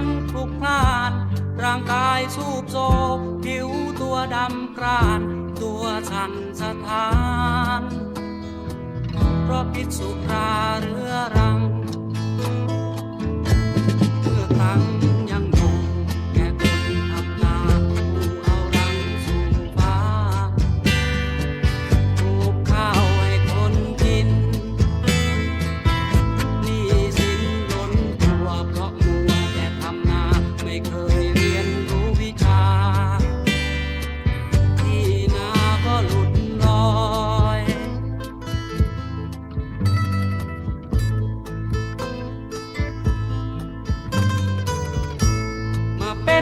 นทุกพาน ร่างกายสูบโซผิวตัวดำกราน ตัวสันสะท้าน เพราะพิษสุรา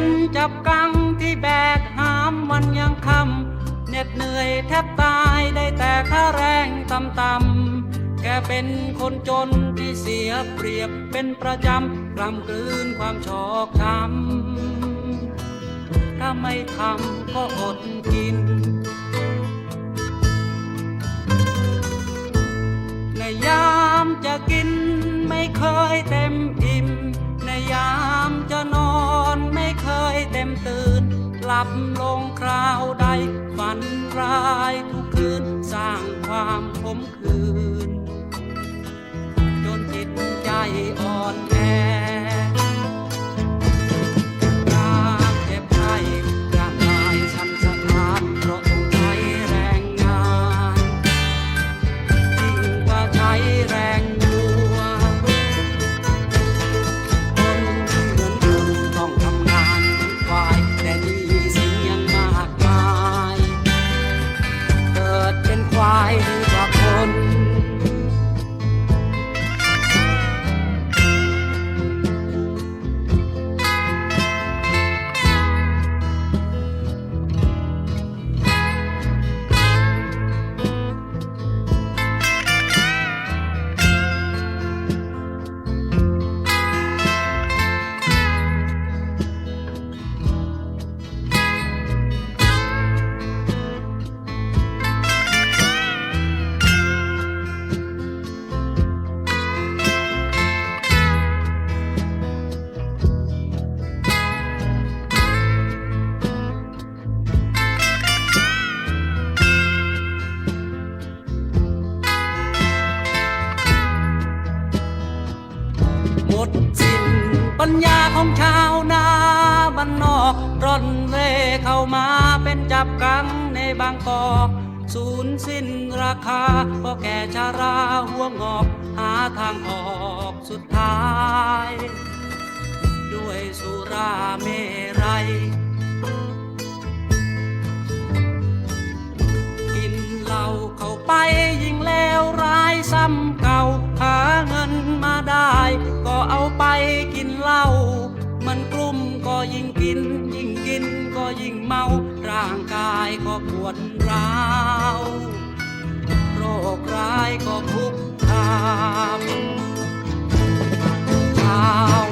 นจับกังที่แบกหามวันยังคำเหน็ดเหนื่อยแทบตายได้แต่ค่าแรงต่ำๆแกเป็นคนจนที่เสียเปรียบเป็นประจำกลำกลืนความชอกช้ำถ้าไม่ทำก็อดกิน ในยามจะกินไม่เคยเต็มอิ่มในยาม ลับลงคราวใดฝันร้ายทุกคืนสร้างความขมขื่น องชาวนาบ้านนอกร่อนเร่เข้ามาเป็นจับกังในบางกอกสูญสิ้นราคาเพราะแก่ชาราหัวงอกหาทางออกสุดท้าย ด้วยสุราเมรัยกินเหล้าเข้าไปยิ่งแล้วร้ายซ้ำเก่าหาเงินมาได้ ก็เอา กินเหล้ามันกลุ่มก็ยิ่งกิน ยิ่งกินก็ยิ่งเมา ร่างกายก็ปวดร้าวโรคร้ายก็คุกคามเ้าว